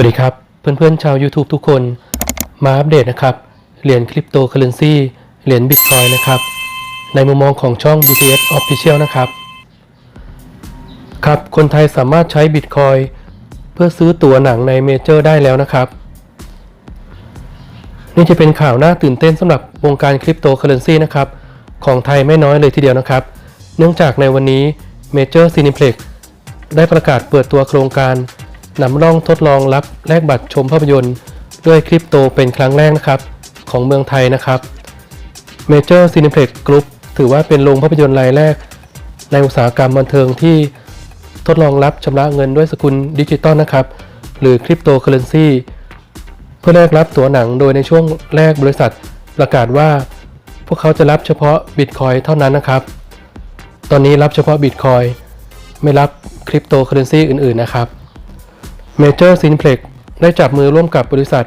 วัสดีครับ เพื่อนๆชาว YouTube ทุกคน มาอัปเดตนะครับ เหรียญคริปโตเคอเรนซีเหรียญบิตคอยนะครับ ในมุมมองของช่อง BTS Official นะครับ ครับ คนไทยสามารถใช้บิตคอยเพื่อซื้อตั๋วหนังในเมเจอร์ได้แล้วนะครับ นี่จะเป็นข่าวน่าตื่นเต้นสำหรับวงการคริปโตเคอเรนซีนะครับ ของไทยไม่น้อยเลยทีเดียวนะครับ เนื่องจากในวันนี้เมเจอร์ซีนิเพล็กได้ประกาศเปิดตัวโครงการ นำร่องทดลองรับแลกบัตรชมภาพยนตร์ ด้วยคริปโตเป็นครั้งแรกนะครับ ของเมืองไทยนะครับ Major Cineplex Group ถือว่าเป็นโรงภาพยนตร์รายแรก ในอุตสาหกรรมบันเทิงที่ทดลองรับชำระเงินด้วยสกุลดิจิตอลนะครับ หรือคริปโตเคอเรนซีเพื่อแลกรับตั๋วหนังโดยในช่วงแรกบริษัทประกาศว่า พวกเขาจะรับเฉพาะบิตคอยเท่านั้นนะครับ ตอนนี้รับเฉพาะบิตคอยไม่รับคริปโตเคอเรนซีอื่นๆนะครับ Major Cineplex ได้จับมือร่วมกับบริษัท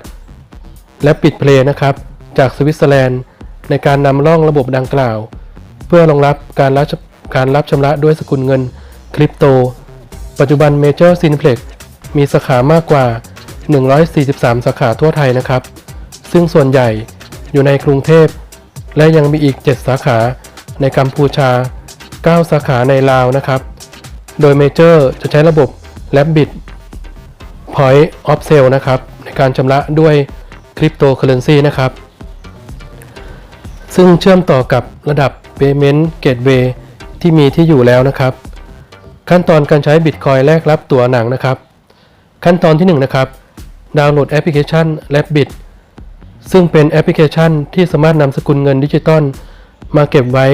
และปิดเพลย์นะครับ จากสวิตเซอร์แลนด์ ในการนำร่องระบบดังกล่าว เพื่อรองรับการรับการรับชำระด้วยสกุลเงินคริปโต ปัจจุบัน Major Cineplex มีสาขามากกว่า 143 สาขาทั่วไทยนะครับ ซึ่งส่วนใหญ่อยู่ในกรุงเทพ และยังมีอีก 7 สาขาในกัมพูชา 9 สาขาในลาวนะครับ โดย Major จะใช้ระบบ Rabbit Point of Sale นะครับ ในการชำระด้วยคริปโตเคอเรนซีนะครับ ซึ่งเชื่อมต่อกับระดับ Payment Gateway ที่มีที่อยู่แล้วนะครับ ขั้นตอนการใช้ Bitcoin แลกรับตั๋วหนังนะครับ ขั้นตอนที่ 1 นะครับ ดาวน์โหลดแอปพลิเคชัน Rabbit ซึ่งเป็นแอปพลิเคชันที่สามารถนำสกุลเงินดิจิตอลมาเก็บไว้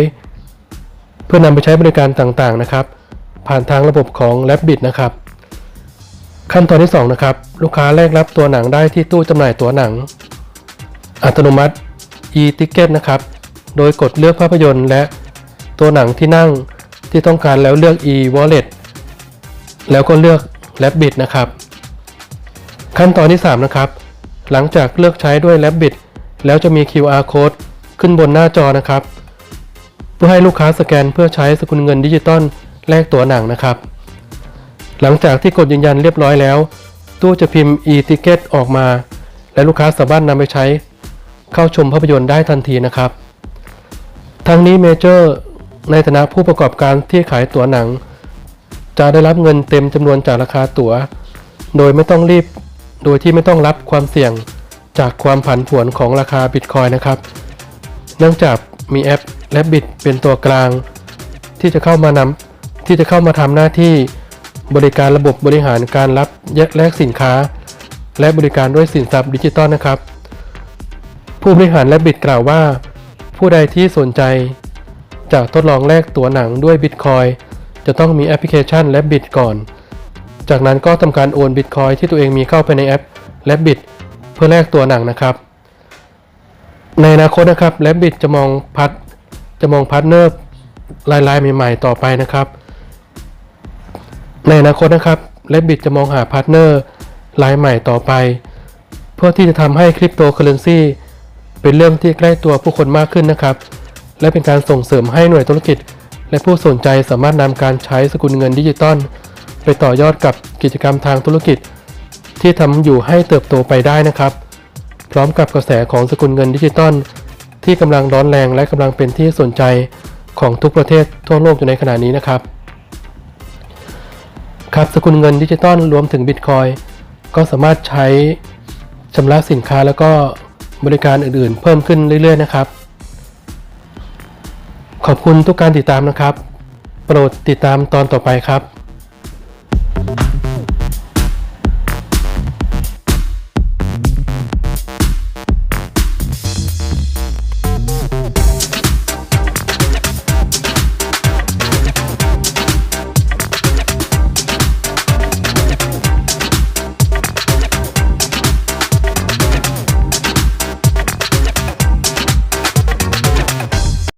เพื่อนำไปใช้บริการต่างๆนะครับ ผ่านทางระบบของ Rabbit นะครับ ขั้นตอนที่ 2 นะครับ ลูกค้าแลกรับตัวหนังได้ที่ตู้จำหน่ายตั๋วหนัง อัตโนมัติ e-ticket นะครับ โดยกดเลือกภาพยนตร์และตัวหนังที่นั่งที่ต้องการแล้วเลือก e-wallet แล้วก็เลือก Rabbit นะครับ ขั้นตอนที่ 3 นะครับ หลังจากเลือกใช้ด้วย Rabbit แล้วจะมี QR code ขึ้นบนหน้าจอนะครับ เพื่อให้ลูกค้าสแกนเพื่อใช้สกุลเงินดิจิตอลแลกตั๋วหนังนะครับ หลังจากที่กดยืนยันเรียบร้อยแล้ว ตู้จะพิมพ์ e-ticket ออกมา และลูกค้าสามารถนำไปใช้ เข้าชมภาพยนตร์ได้ทันทีนะครับ ทั้งนี้เมเจอร์ในฐานะผู้ประกอบการที่ขายตั๋วหนัง จะได้รับเงินเต็มจำนวนจากราคาตั๋ว โดยไม่ต้องรีบ โดยที่ไม่ต้องรับความเสี่ยงจากความผันผวนของราคาบิตคอยนะครับ เนื่องจากมีแอปและบิตเป็นตัวกลาง ที่จะเข้ามานำที่จะเข้ามาทำหน้าที่ บริการระบบบริหารการรับแลกสินค้า และบริการด้วยสินทรัพย์ดิจิตอลนะครับ ผู้บริหารและบิตกล่าวว่า ผู้ใดที่สนใจจะทดลองแลกตั๋วหนังด้วยบิตคอยจะต้องมีแอปพลิเคชันและบิตก่อน จากนั้นก็ทำการโอนบิตคอยที่ตัวเองมีเข้าไปในแอปและบิตเพื่อแลกตัวหนังนะครับ ในอนาคตนะครับและบิตจะมองพัดจะมองพาร์ทเนอร์รายๆใหม่ ๆ ต่อไปนะครับ ในอนาคตนะครับและบิตจะมองหาพาร์ทเนอร์รายใหม่ต่อไป เพื่อที่จะทำให้คริปโตเคอเรนซีเป็นเรื่องที่ใกล้ตัวผู้คนมากขึ้นนะครับ และเป็นการส่งเสริมให้หน่วยธุรกิจ และผู้สนใจสามารถนำการใช้สกุลเงินดิจิตอลไปต่อยอดกับกิจกรรมทางธุรกิจ ที่ทำอยู่ให้เติบโตไปได้นะครับ พร้อมกับกระแสของสกุลเงินดิจิตอลที่กำลังร้อนแรงและกำลังเป็นที่สนใจของทุกประเทศทั่วโลกอยู่ในขณะนี้นะครับ ครับสกุลเงินดิจิตอลรวมถึงบิตคอยก็สามารถใช้ชำระสินค้าแล้วก็บริการอื่นๆ เพิ่มขึ้นเรื่อยๆนะครับ ขอบคุณทุกการติดตามนะครับ โปรดติดตามตอนต่อไปครับ